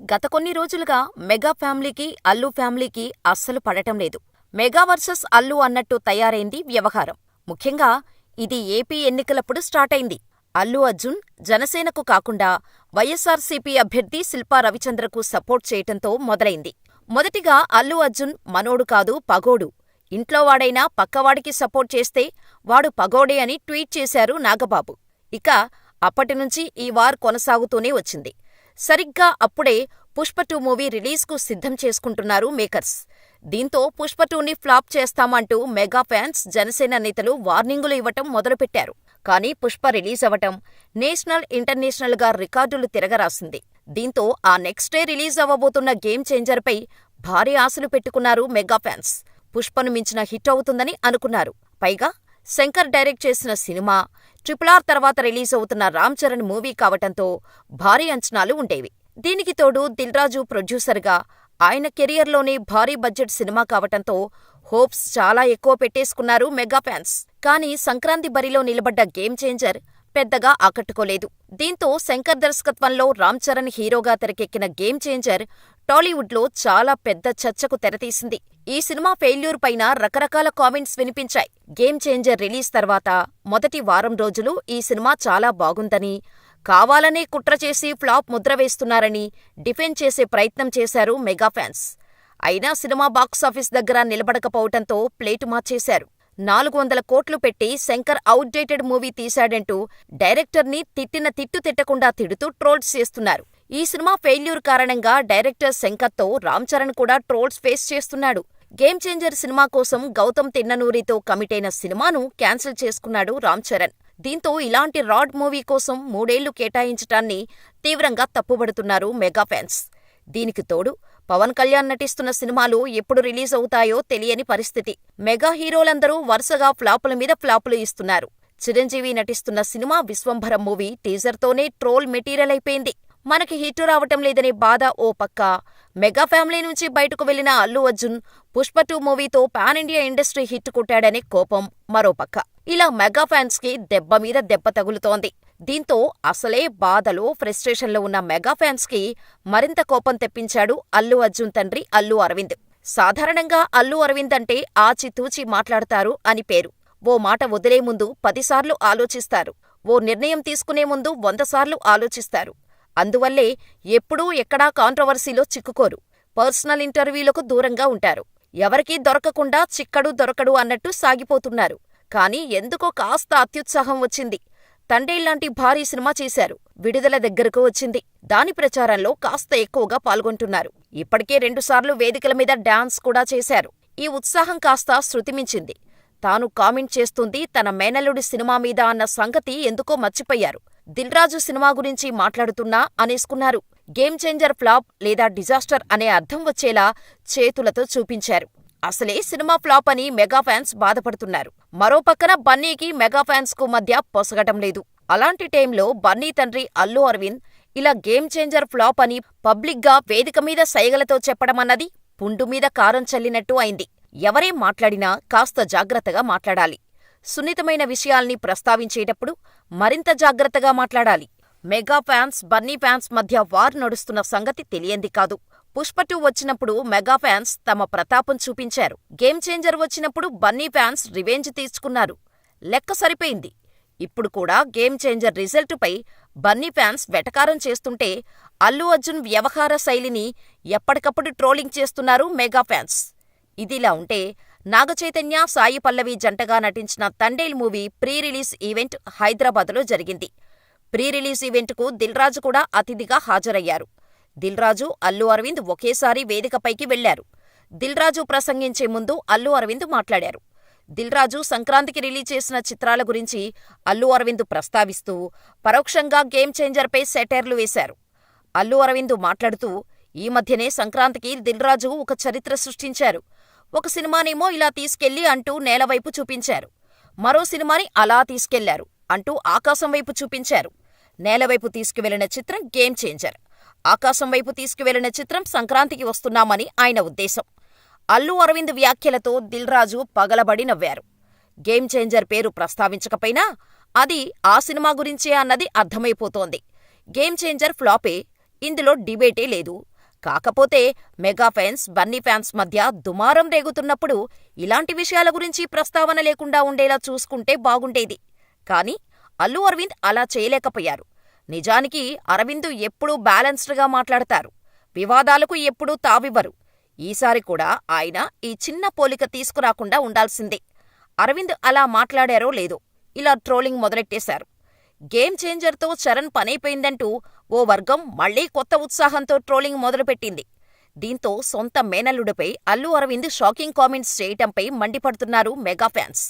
గత కొన్ని రోజులుగా మెగా ఫ్యామిలీకి అల్లు ఫ్యామిలీకి అస్సలు పడటం లేదు. మెగా వర్సెస్ అల్లు అన్నట్టు తయారైంది వ్యవహారం. ముఖ్యంగా ఇది ఏపీ ఎన్నికలప్పుడు స్టార్టైంది. అల్లు అర్జున్ జనసేనకు కాకుండా వైఎస్సార్సీపీ అభ్యర్థి శిల్పా రవిచంద్రకు సపోర్ట్ చేయటంతో మొదలైంది. మొదటిగా అల్లు అర్జున్ మనోడు కాదు పగోడు. ఇంట్లోవాడైనా పక్కవాడికి సపోర్ట్ చేస్తే వాడు పగోడే అని ట్వీట్ చేశారు నాగబాబు. ఇక అప్పటినుంచి ఈ వార్ కొనసాగుతూనే వచ్చింది. సరిగ్గా అప్పుడే పుష్ప టూ మూవీ రిలీజ్కు సిద్ధం చేసుకుంటున్నారు మేకర్స్. దీంతో పుష్ప టూని ఫ్లాప్ చేస్తామంటూ మెగా ఫ్యాన్స్, జనసేన నేతలు వార్నింగులు ఇవ్వటం మొదలుపెట్టారు. కానీ పుష్ప రిలీజ్ అవ్వటం నేషనల్, ఇంటర్నేషనల్గా రికార్డులు తిరగరాసింది. దీంతో ఆ నెక్స్ట్ డే రిలీజ్ అవ్వబోతున్న గేమ్ చేంజర్పై భారీ ఆశలు పెట్టుకున్నారు మెగా ఫ్యాన్స్. పుష్పను మించిన హిట్ అవుతుందని అనుకున్నారు. పైగా శంకర్ డైరెక్ట్ చేసిన సినిమా, ట్రిపుల్ ఆర్ తర్వాత రిలీజ్ అవుతున్న రామ్ చరణ్ మూవీ కావటంతో భారీ అంచనాలు ఉండేవి. దీనికి తోడు దిల్రాజు ప్రొడ్యూసర్గా ఆయన కెరియర్లోనే భారీ బడ్జెట్ సినిమా కావటంతో హోప్స్ చాలా ఎక్కువ పెట్టేసుకున్నారు మెగా ఫ్యాన్స్. కానీ సంక్రాంతి బరిలో నిలబడ్డ గేమ్ చేంజర్ పెద్దగా ఆకట్టుకోలేదు. దీంతో శంకర్ దర్శకత్వంలో రామ్ చరణ్ హీరోగా తెరకెక్కిన గేమ్ చేంజర్ టాలీవుడ్లో చాలా పెద్ద చర్చకు తెరతీసింది. ఈ సినిమా ఫెయిల్యూర్ పైన రకరకాల కామెంట్స్ వినిపించాయి. గేమ్ చేంజర్ రిలీజ్ తర్వాత మొదటి వారం రోజులు ఈ సినిమా చాలా బాగుందని, కావాలనే కుట్ర చేసి ఫ్లాప్ ముద్ర వేస్తున్నారని డిఫెండ్ చేసే ప్రయత్నం చేశారు మెగా ఫ్యాన్స్. అయినా సినిమా బాక్సాఫీస్ దగ్గర నిలబడకపోవటంతో ప్లేటు మార్చేశారు. నాలుగు వందల కోట్లు పెట్టి శంకర్ అవుట్డేటెడ్ మూవీ తీశాడంటూ డైరెక్టర్ని తిట్టిన తిట్టు తిట్టకుండా తిడుతూ ట్రోల్స్ చేస్తున్నారు. ఈ సినిమా ఫెయిల్యూర్ కారణంగా డైరెక్టర్ శంకర్తో రామ్ చరణ్ కూడా ట్రోల్స్ ఫేస్ చేస్తున్నాడు. గేమ్ చేంజర్ సినిమా కోసం గౌతమ్ తిన్ననూరితో కమిటైన సినిమాను క్యాన్సిల్ చేసుకున్నాడు రామ్ చరణ్. దీంతో ఇలాంటి రాడ్ మూవీ కోసం మూడేళ్ళు కేటాయించటాన్ని తీవ్రంగా తప్పుబడుతున్నారు మెగా ఫ్యాన్స్. దీనికి తోడు పవన్ కళ్యాణ్ నటిస్తున్న సినిమాలు ఎప్పుడు రిలీజ్ అవుతాయో తెలియని పరిస్థితి. మెగా హీరోలందరూ వరుసగా ఫ్లాపుల మీద ఫ్లాపులు ఇస్తున్నారు. చిరంజీవి నటిస్తున్న సినిమా విశ్వంభరం మూవీ టీజర్తోనే ట్రోల్ మెటీరియల్ అయిపోయింది. మనకి హిట్ రావటం లేదనే బాధ ఓ పక్క, మెగా ఫ్యామిలీ నుంచి బయటకు వెళ్ళిన అల్లు అర్జున్ పుష్ప టూ మూవీతో పాన్ ఇండియా ఇండస్ట్రీ హిట్ కొట్టాడనే కోపం మరో పక్క. ఇలా మెగా ఫ్యాన్స్కి దెబ్బ మీద దెబ్బ తగులుతోంది. దీంతో అసలే బాధలో, ఫ్రస్ట్రేషన్లో ఉన్న మెగా ఫ్యాన్స్కి మరింత కోపం తెప్పించాడు అల్లు అర్జున్ తండ్రి అల్లు అరవింద్. సాధారణంగా అల్లు అరవింద్ అంటే ఆచితూచి మాట్లాడతారు అని పేరు. ఓ మాట వదిలే ముందు పదిసార్లు ఆలోచిస్తారు. ఓ నిర్ణయం తీసుకునే ముందు వందసార్లు ఆలోచిస్తారు. అందువల్లే ఎప్పుడూ ఎక్కడా కాంట్రవర్సీలో చిక్కుకోరు. పర్సనల్ ఇంటర్వ్యూలకు దూరంగా ఉంటారు. ఎవరికీ దొరకకుండా చిక్కడు దొరకడు అన్నట్టు సాగిపోతున్నారు. కానీ ఎందుకో కాస్త అత్యుత్సాహం వచ్చింది. తండేళ్ళాంటి భారీ సినిమా చేశారు. విడుదల దగ్గరకు వచ్చింది. దాని ప్రచారంలో కాస్త ఎక్కువగా పాల్గొంటున్నారు. ఇప్పటికే రెండుసార్లు వేదికల మీద డాన్స్ కూడా చేశారు. ఈ ఉత్సాహం కాస్త శృతిమించింది. తాను కామెంట్ చేస్తుంది తన మేనల్లుడి సినిమా మీద అన్న సంగతి ఎందుకో మర్చిపోయారు. దిన్రాజు సినిమా గురించి మాట్లాడుతున్నా అనేసుకున్నారు. గేమ్ చేంజర్ ఫ్లాప్ లేదా డిజాస్టర్ అనే అర్థం వచ్చేలా చేతులతో చూపించారు. అసలే సినిమా ఫ్లాప్ అని మెగా ఫ్యాన్స్ బాధపడుతున్నారు. మరోపక్కన బన్నీకి మెగా ఫ్యాన్స్కు మధ్య పొసగటం లేదు. అలాంటి టైంలో బన్నీ తండ్రి అల్లు అరవింద్ ఇలా గేమ్ చేంజర్ ఫ్లాప్ అని పబ్లిక్గా వేదిక మీద సైగలతో చెప్పడమన్నది పుండు మీద కారం చల్లినట్టు అయింది. ఎవరేం మాట్లాడినా కాస్త జాగ్రత్తగా మాట్లాడాలి. సున్నితమైన విషయాల్ని ప్రస్తావించేటప్పుడు మరింత జాగ్రత్తగా మాట్లాడాలి. మెగా ఫ్యాన్స్, బన్నీ ఫ్యాన్స్ మధ్య వార్ నడుస్తున్న సంగతి తెలియంది కాదు. పుష్ప టూ వచ్చినప్పుడు మెగా ఫ్యాన్స్ తమ ప్రతాపం చూపించారు. గేమ్ చేంజర్ వచ్చినప్పుడు బన్నీ ఫ్యాన్స్ రివెంజ్ తీర్చుకున్నారు. లెక్క సరిపోయింది. ఇప్పుడు కూడా గేమ్ చేంజర్ రిజల్టుపై బన్నీ ఫ్యాన్స్ వెటకారం చేస్తుంటే అల్లు అర్జున్ వ్యవహార శైలిని ఎప్పటికప్పుడు ట్రోలింగ్ చేస్తున్నారు మెగా ఫ్యాన్స్. ఇదిలా ఉంటే నాగచైతన్య, సాయి పల్లవి జంటగా నటించిన Thandel movie pre release event హైదరాబాద్లో జరిగింది. ప్రీ రిలీజ్ ఈవెంట్కు దిల్ రాజు కూడా అతిథిగా హాజరయ్యారు. దిల్ రాజు, అల్లు అరవింద్ ఒకేసారి వేదికపైకి వెళ్ళారు. దిల్ రాజు ప్రసంగించే ముందు అల్లు అరవింద్ మాట్లాడారు. దిల్ రాజు సంక్రాంతికి రిలీజ్ చేసిన చిత్రాల గురించి అల్లు అరవింద్ ప్రస్తావిస్తూ పరోక్షంగా గేమ్ చేంజర్పై సెటైర్లు వేశారు. అల్లు అరవింద్ మాట్లాడుతూ ఈ మధ్యనే సంక్రాంతికి దిల్ రాజు ఒక చరిత్ర సృష్టించారు. ఒక సినిమానేమో ఇలా తీసుకెళ్ళి అంటూ నేలవైపు చూపించారు. మరో సినిమాని అలా తీసుకెళ్ళారు అంటూ ఆకాశం వైపు చూపించారు. నేలవైపు తీసుకువెళ్ళిన చిత్రం గేమ్ చేంజర్. ఆకాశం వైపు తీసుకువెళ్ళిన చిత్రం సంక్రాంతికి వస్తున్నామని ఆయన ఉద్దేశం. అల్లు అరవింద్ వ్యాఖ్యలతో దిల్ రాజు పగలబడి నవ్వారు. గేమ్ చేంజర్ పేరు ప్రస్తావించకపోయినా అది ఆ సినిమా గురించే అన్నది అర్థమైపోతోంది. Game changer ఫ్లాపే. ఇందులో డిబేటే లేదు. కాకపోతే మెగా ఫ్యాన్స్, బన్నీ ఫ్యాన్స్ మధ్య దుమారం రేగుతున్నప్పుడు ఇలాంటి విషయాల గురించి ప్రస్తావన లేకుండా ఉండేలా చూసుకుంటే బాగుండేది. కానీ అల్లు అరవింద్ అలా చేయలేకపోయారు. నిజానికి అరవింద్ ఎప్పుడూ బ్యాలెన్స్డ్గా మాట్లాడతారు. వివాదాలకు ఎప్పుడూ తావివ్వరు. ఈసారి కూడా ఆయన ఈ చిన్న పోలిక తీసుకురాకుండా ఉండాల్సిందే. అరవింద్ అలా మాట్లాడారో లేదో ఇలా ట్రోలింగ్ మొదలెట్టేశారు. గేమ్ చేంజర్తో చరణ్ పనైపోయిందంటూ ఓ వర్గం మళ్ళీ కొత్త ఉత్సాహంతో ట్రోలింగ్ మొదలుపెట్టింది. దీంతో సొంత మేనల్లుడిపై అల్లు అరవింద్ షాకింగ్ కామెంట్స్ చేయటంపై మండిపడుతున్నారు మెగా ఫ్యాన్స్.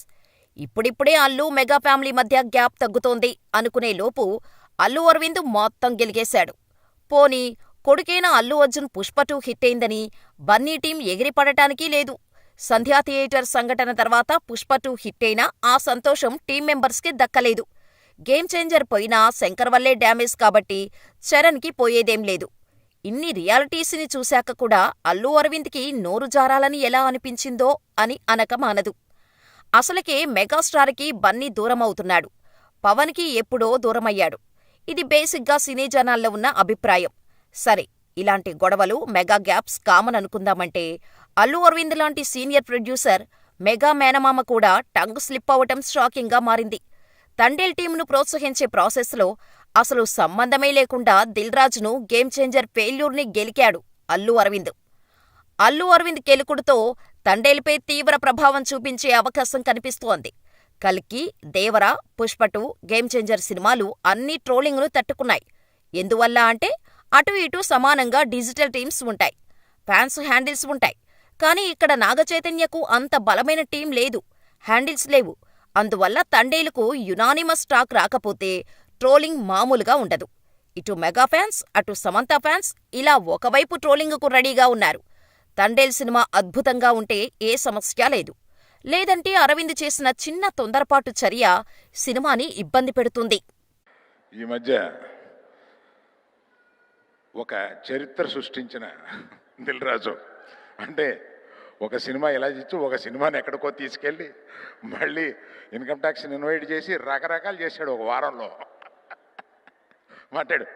ఇప్పుడిప్పుడే అల్లు మెగా ఫ్యామిలీ మధ్య గ్యాప్ తగ్గుతోంది అనుకునే లోపు అల్లు అరవింద్ మొత్తం గెలిగేశాడు. పోనీ కొడుకైన అల్లు అర్జున్ పుష్ప టూ హిట్టయిందని బన్నీ టీం ఎగిరిపడటానికి లేదు. సంధ్యా థియేటర్ సంఘటన తర్వాత పుష్ప టూ హిట్టయినా ఆ సంతోషం టీం మెంబర్స్కి దక్కలేదు. గేమ్ చేంజర్ పోయినా శంకర్ వల్లే డ్యామేజ్ కాబట్టి చరణ్కి పోయేదేం లేదు. ఇన్ని రియాలిటీస్ని చూశాక కూడా అల్లు అరవింద్కి నోరు జారాలని ఎలా అనిపించిందో అని అనక మానదు. అసలుకే మెగాస్టార్కి బన్నీ దూరమవుతున్నాడు. పవన్కి ఎప్పుడో దూరమయ్యాడు. ఇది బేసిక్గా సినీ జనాల్లో ఉన్న అభిప్రాయం. సరే ఇలాంటి గొడవలు, మెగా గ్యాప్స్ కామన్ అనుకుందామంటే అల్లు అరవింద్ లాంటి సీనియర్ ప్రొడ్యూసర్, మెగా మేనమామ కూడా టంగ్ స్లిప్ అవటం షాకింగ్గా మారింది. తండేల్ టీంను ప్రోత్సహించే ప్రాసెస్లో అసలు సంబంధమే లేకుండా దిల్రాజును గేమ్ చేంజర్ ఫెయిల్యూర్ని గెలికాడు అల్లు అరవింద్. అల్లు అరవింద్ గెలుకుడుతో తండేల్పై తీవ్ర ప్రభావం చూపించే అవకాశం కనిపిస్తోంది. కల్కి, దేవర, పుష్పటు గేమ్ చేంజర్ సినిమాలు అన్నీ ట్రోలింగ్ను తట్టుకున్నాయి. ఎందువల్ల అంటే అటు ఇటు సమానంగా డిజిటల్ టీమ్స్ ఉంటాయి. ఫ్యాన్స్ హ్యాండిల్స్ ఉంటాయి. కానీ ఇక్కడ నాగచైతన్యకు అంత బలమైన టీం లేదు. హ్యాండిల్స్ లేవు. అందువల్ల తండేలుకు యునానిమస్ టాక్ రాకపోతే ట్రోలింగ్ మామూలుగా ఉండదు. ఇటు మెగా ఫ్యాన్స్, అటు సమంత ఫ్యాన్స్ ఇలా ఒకవైపు ట్రోలింగ్కు రెడీగా ఉన్నారు. తండేల్ సినిమా అద్భుతంగా ఉంటే ఏ సమస్య లేదు. లేదంటే అరవింద్ చేసిన చిన్న తొందరపాటు చర్య సినిమాని ఇబ్బంది పెడుతుంది. ఈ మధ్య ఒక చరిత్ర సృష్టించిన దిల్రాజు అంటే ఒక సినిమా ఎలా ఇచ్చి? ఒక సినిమాని ఎక్కడికో తీసుకెళ్ళి మళ్ళీ ఇన్కమ్ ట్యాక్స్ని ఇన్వైట్ చేసి రకరకాలు చేశాడు ఒక వారంలో. మాట్లాడు.